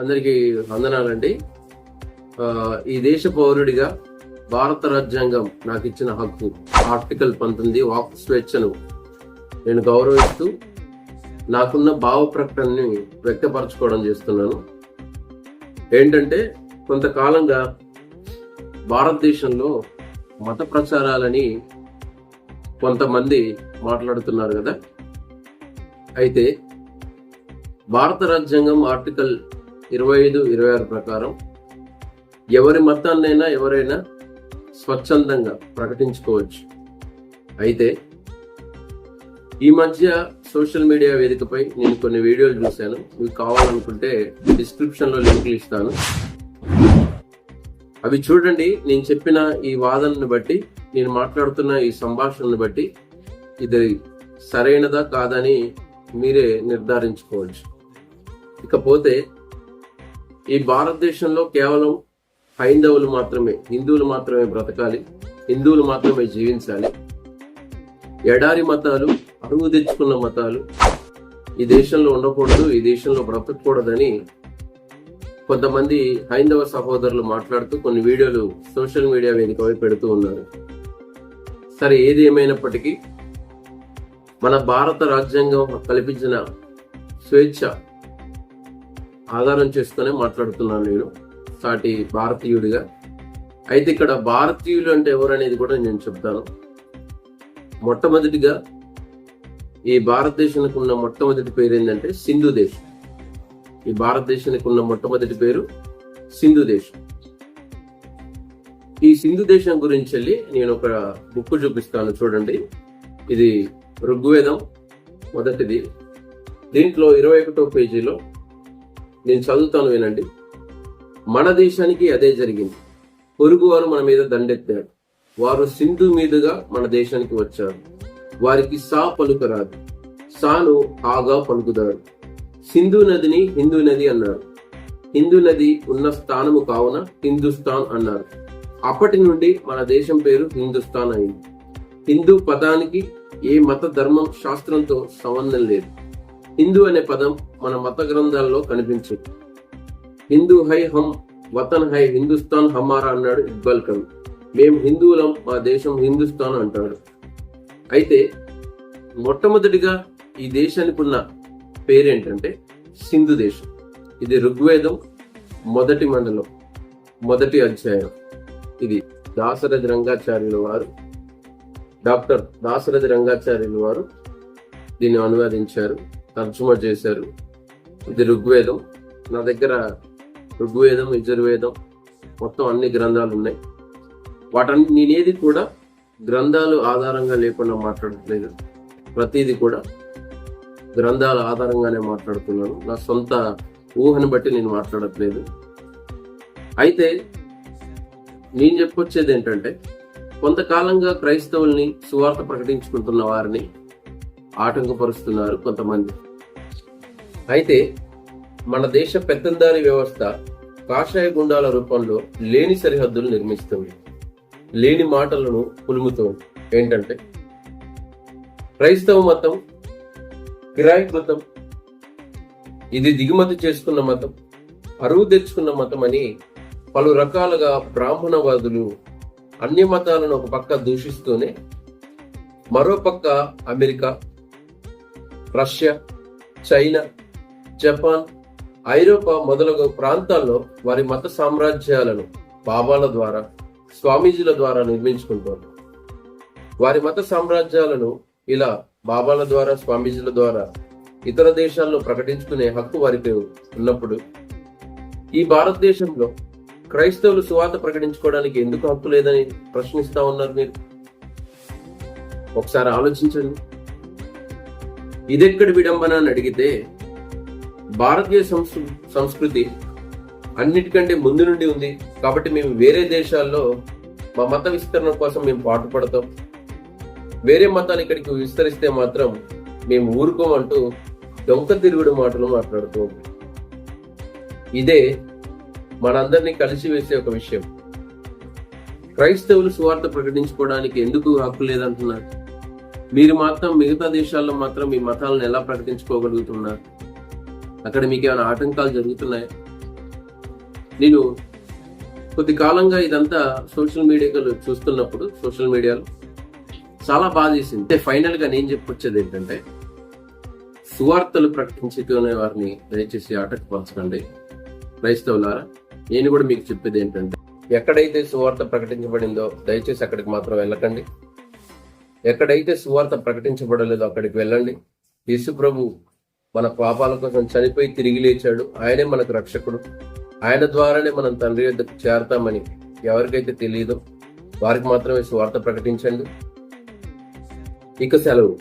అందరికీ వందనాలండి. ఈ దేశ పౌరుడిగా భారత రాజ్యాంగం నాకు ఇచ్చిన హక్కు ఆర్టికల్ పంతొమ్మిది వాక్ స్వేచ్ఛను నేను గౌరవిస్తూ నాకున్న భావ ప్రకటనని వ్యక్తపరచుకోవడం చేస్తున్నాను. ఏంటంటే కొంతకాలంగా భారతదేశంలో మత ప్రచారాలని కొంతమంది మాట్లాడుతున్నారు కదా. అయితే భారత రాజ్యాంగం ఆర్టికల్ ఇరవై ఐదు ఇరవై ఆరు ప్రకారం ఎవరి మతాన్నైనా ఎవరైనా స్వచ్ఛందంగా ప్రకటించుకోవచ్చు. అయితే ఈ మధ్య సోషల్ మీడియా వేదికపై నేను కొన్ని వీడియోలు చూశాను. మీకు కావాలనుకుంటే డిస్క్రిప్షన్లో లింకులు ఇస్తాను. అవి చూడండి. నేను చెప్పిన ఈ వాదనను బట్టి నేను మాట్లాడుతున్న ఈ సంభాషణను బట్టి ఇది సరైనదా కాదని మీరే నిర్ధారించుకోవచ్చు. ఇకపోతే ఈ భారతదేశంలో కేవలం హైందవులు మాత్రమే హిందువులు మాత్రమే బ్రతకాలి హిందువులు మాత్రమే జీవించాలి. ఎడారి మతాలు అరువు తెచ్చుకున్న మతాలు ఈ దేశంలో ఉండకూడదు ఈ దేశంలో బ్రతకూడదని కొంతమంది హైందవ సహోదరులు మాట్లాడుతూ కొన్ని వీడియోలు సోషల్ మీడియా వేదికపై పెడుతూ ఉన్నారు. సరే ఏది ఏమైనప్పటికీ మన భారత రాజ్యాంగం కల్పించిన స్వేచ్ఛ ఆధారం చేసుకునే మాట్లాడుతున్నాను నేను. సాటి భారతీయుడిగా. అయితే ఇక్కడ భారతీయులు అంటే ఎవరనేది కూడా నేను చెప్తాను. మొట్టమొదటిగా ఈ భారతదేశానికి ఉన్న మొట్టమొదటి పేరు ఏంటంటే సింధు దేశం. ఈ భారతదేశానికి ఉన్న మొట్టమొదటి పేరు సింధు దేశం. ఈ సింధు దేశం గురించి వెళ్ళి నేను ఒక బుక్ చూపిస్తాను చూడండి. ఇది ఋగ్వేదం మొదటిది. దీంట్లో ఇరవై ఒకటో పేజీలో నేను చదువుతాను వినండి. మన దేశానికి అదే జరిగింది. పొరుగు వారు మన మీద దండెత్తారు. వారు సింధు మీదుగా మన దేశానికి వచ్చారు. వారికి సా పలుకరాదు. సాను ఆగా పలుకుతారు సింధు నదిని హిందూ నది అన్నారు. హిందూ నది ఉన్న స్థానము కావున హిందుస్థాన్ అన్నారు. అప్పటి నుండి మన దేశం పేరు హిందుస్థాన్ అయింది. హిందూ పదానికి ఏ మత ధర్మం శాస్త్రంతో సంబంధం లేదు. హిందూ అనే పదం మన మత గ్రంథాల్లో కనిపించదు. హిందూ హై హమ్ వతన్ హై హిందుస్థాన్ హమారా అన్నాడు ఇక్బాల్ కవి మేము హిందువులం మా దేశం హిందుస్థాన్ అంటాడు. అయితే మొట్టమొదటిగా ఈ దేశానికి ఉన్న పేరేంటంటే సింధు దేశం. ఇది ఋగ్వేదం మొదటి మండలం మొదటి అధ్యాయం. ఇది దాసరథి రంగాచార్యుల వారు డాక్టర్ దాసరథి రంగాచార్యుల వారు దీన్ని అనువాదించారు. తర్జుమా చేశారు. ఇది ఋగ్వేదం. నా దగ్గర ఋగ్వేదం యజుర్వేదం మొత్తం అన్ని గ్రంథాలు ఉన్నాయి. వాటన్ని నేనేది కూడా గ్రంథాలు ఆధారంగా లేకుండా మాట్లాడట్లేదు. ప్రతిదీ కూడా గ్రంథాల ఆధారంగానే మాట్లాడుతున్నాను. నా సొంత ఊహను బట్టి నేను మాట్లాడట్లేదు. అయితే నేను చెప్పొచ్చేది ఏంటంటే కొంతకాలంగా క్రైస్తవుల్ని సువార్త ప్రకటించుకుంటున్న వారిని ఆటంకపరుస్తున్నారు కొంతమంది. అయితే మన దేశ పెత్తందారి వ్యవస్థ కాషాయ గుండాల రూపంలో లేని సరిహద్దులు నిర్మిస్తుంది. లేని మాటలను పులుముతోంది ఏంటంటే క్రైస్తవ మతం కిరాయి మతం ఇది దిగుమతి చేసుకున్న మతం అరువు తెచ్చుకున్న మతం అని పలు రకాలుగా బ్రాహ్మణవాదులు అన్య మతాలను ఒక పక్క దూషిస్తూనే మరో పక్క అమెరికా రష్యా చైనా జపాన్ ఐరోపా మొదలగు ప్రాంతాల్లో వారి మత సామ్రాజ్యాలను బాబాల ద్వారా స్వామీజీల ద్వారా నిర్మించుకుంటారు వారి మత సామ్రాజ్యాలను ఇలా బాబాల ద్వారా స్వామీజీల ద్వారా ఇతర దేశాల్లో ప్రకటించుకునే హక్కు వారికి ఉన్నప్పుడు ఈ భారతదేశంలో క్రైస్తవులు సువాత ప్రకటించుకోవడానికి ఎందుకు హక్కు లేదని ప్రశ్నిస్తా ఉన్నారు మీరు? ఒకసారి ఆలోచించండి. ఇదెక్కడి విడంబన అని అడిగితే భారతీయ సంస్కృ- సంస్కృతి అన్నిటికంటే ముందు నుండి ఉంది. కాబట్టి మేము వేరే దేశాల్లో మా మత విస్తరణ కోసం మేము పాటుపడతాం. వేరే మతాలు ఇక్కడికి విస్తరిస్తే మాత్రం మేము ఊరుకోమంటూ దొంగ తిరుగుడు మాటలు మాట్లాడుతూ ఇదే మనందరినీ కలిసి వేసే ఒక విషయం. క్రైస్తవులు సువార్త ప్రకటించుకోవడానికి ఎందుకు హక్కు లేదంటున్నారు? మీరు మాత్రం మిగతా దేశాల్లో మాత్రం మీ మతాలను ఎలా ప్రకటించుకోగలుగుతున్నారు అక్కడ మీకు ఏమైనా ఆటంకాలు జరుగుతున్నాయా? నేను కొద్ది కాలంగా ఇదంతా సోషల్ మీడియాలో చూస్తున్నప్పుడు సోషల్ మీడియాలో చాలా బాధ చేసింది. అంటే ఫైనల్గా నేను చెప్పుకొచ్చేది ఏంటంటే సువార్తలు ప్రకటించుకునే వారిని దయచేసి ఆటంకపరచకండి. క్రైస్తవులారా నేను కూడా మీకు చెప్పేది ఏంటంటే ఎక్కడైతే సువార్త ప్రకటించబడిందో దయచేసి అక్కడికి మాత్రం వెళ్ళకండి. ఎక్కడైతే సువార్త ప్రకటించబడలేదో అక్కడికి వెళ్ళండి. యేసు ప్రభు మన పాపాల కోసం చనిపోయి తిరిగి లేచాడు. ఆయనే మనకు రక్షకుడు. ఆయన ద్వారానే మనం తండ్రి యొద్దకు చేరతామని ఎవరికైతే తెలియదో వారికి మాత్రమే సువార్త ప్రకటించండి. ఇక సెలవు.